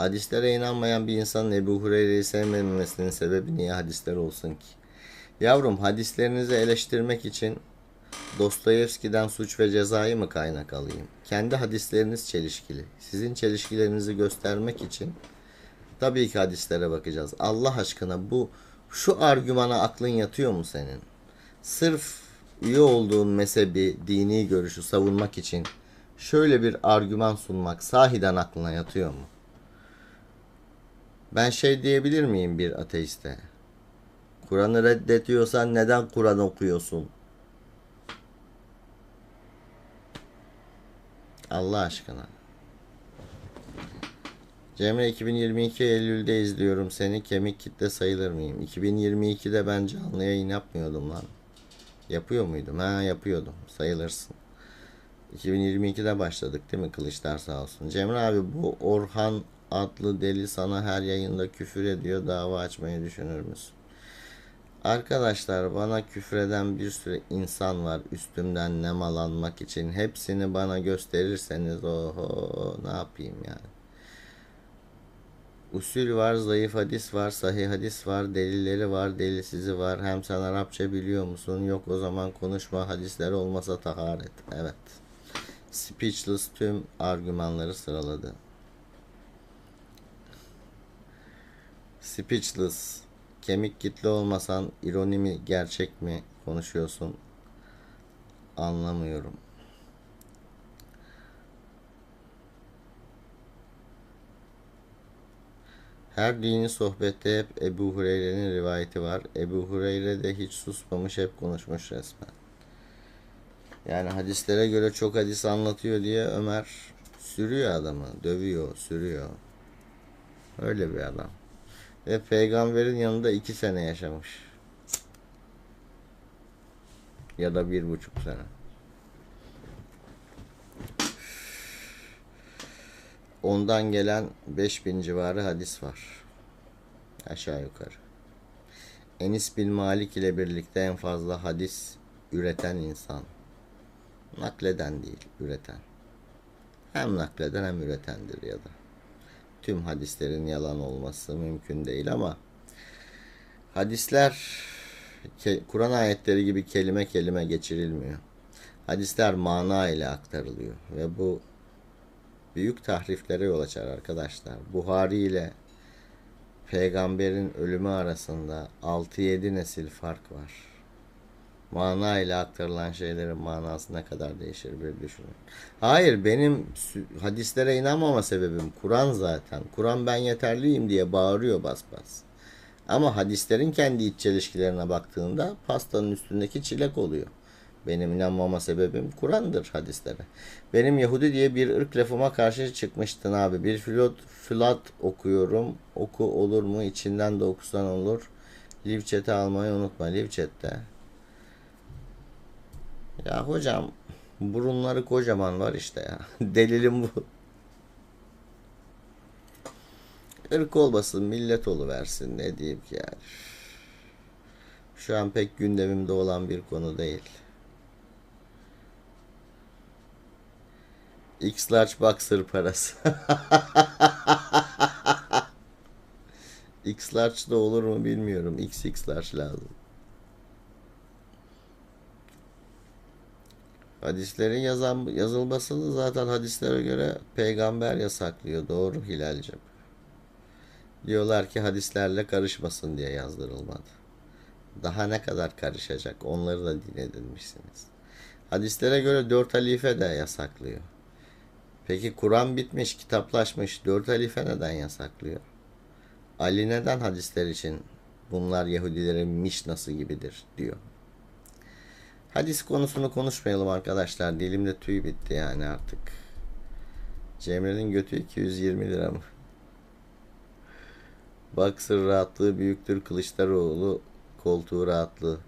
Hadislere inanmayan bir insanın Ebu Hureyre'yi sevmemesinin sebebi niye hadisler olsun ki? Yavrum hadislerinizi eleştirmek için Dostoyevski'den suç ve cezayı mı kaynak alayım? Kendi hadisleriniz çelişkili. Sizin çelişkilerinizi göstermek için tabii ki hadislere bakacağız. Allah aşkına bu şu argümana aklın yatıyor mu senin? Sırf üye olduğun mezhebi, dini görüşü savunmak için şöyle bir argüman sunmak sahiden aklına yatıyor mu? Ben şey diyebilir miyim bir ateiste? Kur'an'ı reddediyorsan neden Kur'an okuyorsun? Allah aşkına. Cemre 2022 Eylül'de izliyorum seni. Kemik kitle sayılır mıyım? 2022'de ben canlı yayın yapmıyordum lan. Yapıyor muydum? Ha yapıyordum. Sayılırsın. 2022'de başladık değil mi Kılıçlar sağ olsun. Cemre abi bu Orhan adlı deli sana her yayında küfür ediyor. Dava açmayı düşünür müsün? Arkadaşlar bana küfreden bir sürü insan var üstümden nemalanmak için. Hepsini bana gösterirseniz oho ne yapayım yani. Usul var, zayıf hadis var, sahih hadis var, delilleri var, delilsizi var. Hem sen Arapça biliyor musun? Yok o zaman konuşma. Hadisler olmasa taharet. Evet. Speechless tüm argümanları sıraladı. Speechless. Kemik kitle olmasan ironi mi gerçek mi konuşuyorsun? Anlamıyorum. Her dini sohbette hep Ebu Hureyre'nin rivayeti var. Ebu Hureyre de hiç susmamış hep konuşmuş resmen. Yani hadislere göre çok hadis anlatıyor diye Ömer sürüyor adamı. Dövüyor, sürüyor. Öyle bir adam. Ve peygamberin yanında iki sene yaşamış. Ya da bir buçuk sene. Ondan gelen 5000 civarı hadis var. Aşağı yukarı. Enis bin Malik ile birlikte en fazla hadis üreten insan. Nakleden değil, üreten. Hem nakleden hem üretendir ya da. Tüm hadislerin yalan olması mümkün değil ama hadisler Kur'an ayetleri gibi kelime kelime geçirilmiyor. Hadisler mana ile aktarılıyor ve bu büyük tahriflere yol açar arkadaşlar. Buhari ile peygamberin ölümü arasında 6-7 nesil fark var. Mana ile aktarılan şeylerin manası ne kadar değişir bir düşünün. Hayır benim hadislere inanmama sebebim Kur'an zaten. Kur'an ben yeterliyim diye bağırıyor bas bas. Ama hadislerin kendi iç çelişkilerine baktığında pastanın üstündeki çilek oluyor. Benim inanmama sebebim Kur'an'dır hadislere. Benim Yahudi diye bir ırk lafıma karşı çıkmıştın abi. Bir filot, filat okuyorum. Oku olur mu? İçinden de okusan olur. Live chat'e almayı unutma. Live chat'te. Ya hocam burunları kocaman var işte ya. Delilim bu. Irk olmasın millet versin ne diyeyim ki yani. Şu an pek gündemimde olan bir konu değil. X large boxer parası. X large da olur mu bilmiyorum. XX large lazım. Hadislerin yazan, yazılmasını zaten hadislere göre peygamber yasaklıyor. Doğru Hilal'cim. Diyorlar ki hadislerle karışmasın diye yazdırılmadı. Daha ne kadar karışacak? Onları da din edinmişsiniz. Hadislere göre dört halife de yasaklıyor. Peki Kur'an bitmiş, kitaplaşmış. Dört halife neden yasaklıyor? Ali neden hadisler için bunlar Yahudilerin mişnası gibidir diyor. Hadis konusunu konuşmayalım arkadaşlar. Dilimde tüy bitti yani artık. Cemre'nin götü 220 lira mı? Boxer rahatlığı büyüktür Kılıçdaroğlu koltuğu rahatlığı.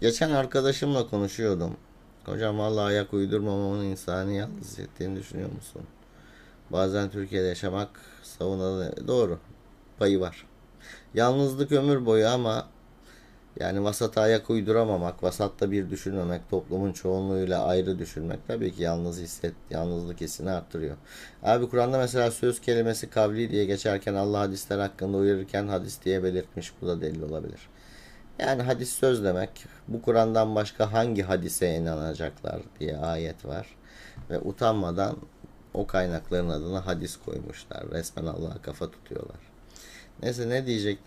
Geçen arkadaşımla konuşuyordum. Hocam vallahi ayak uydurmamamın insani yalnız ettiğini düşünüyor musun? Bazen Türkiye'de yaşamak savunada doğru. Payı var. Yalnızlık ömür boyu ama Yani vasata ayak uyduramamak, vasatta bir düşünmemek, toplumun çoğunluğuyla ayrı düşünmek tabii ki yalnız hisset, yalnızlık hissini arttırıyor. Abi Kur'an'da mesela söz kelimesi kavli diye geçerken Allah hadisler hakkında uyarırken hadis diye belirtmiş. Bu da delil olabilir. Yani hadis söz demek. Bu Kur'an'dan başka hangi hadise inanacaklar diye ayet var. Ve utanmadan o kaynakların adına hadis koymuşlar. Resmen Allah'a kafa tutuyorlar. Neyse ne diyecektim?